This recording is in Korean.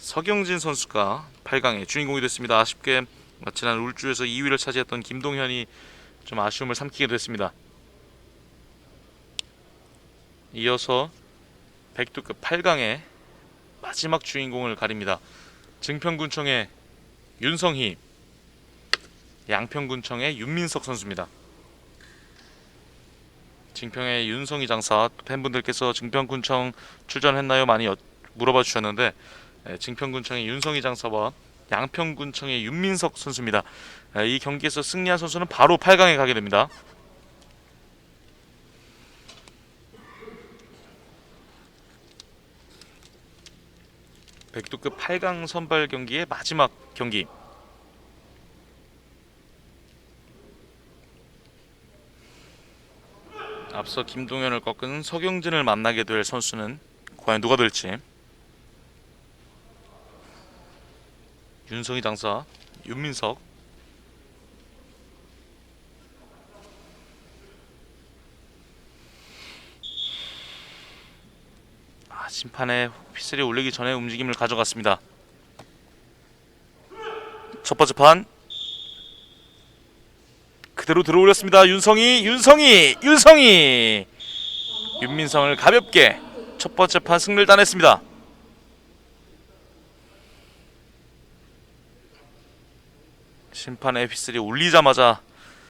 서경진 선수가 8강의 주인공이 됐습니다. 아쉽게 지난 울주에서 2위를 차지했던 김동현이 좀 아쉬움을 삼키게 됐습니다. 이어서 백두급 8강의 마지막 주인공을 가립니다. 증평군청의 윤성희, 양평군청의 윤민석 선수입니다. 증평의 윤성희 장사 팬분들께서 증평군청 출전했나요? 많이 여- 물어봐 주셨는데 에, 증평군청의 윤성희 장사와 양평군청의 윤민석 선수입니다. 에, 이 경기에서 승리한 선수는 바로 8강에 가게 됩니다. 백두급 8강 선발 경기의 마지막 경기. 앞서 김동현을 꺾은 서경진을 만나게 될 선수는 과연 누가 될지. 윤성희 장사, 윤민석. 아, 심판의 휘슬이 울리기 전에 움직임을 가져갔습니다. 첫 번째 판 그대로 들어올렸습니다. 윤성희, 윤성희, 윤성희. 윤민성을 가볍게 첫 번째 판 승리를 따냈습니다. 심판의 휘슬이 울리자마자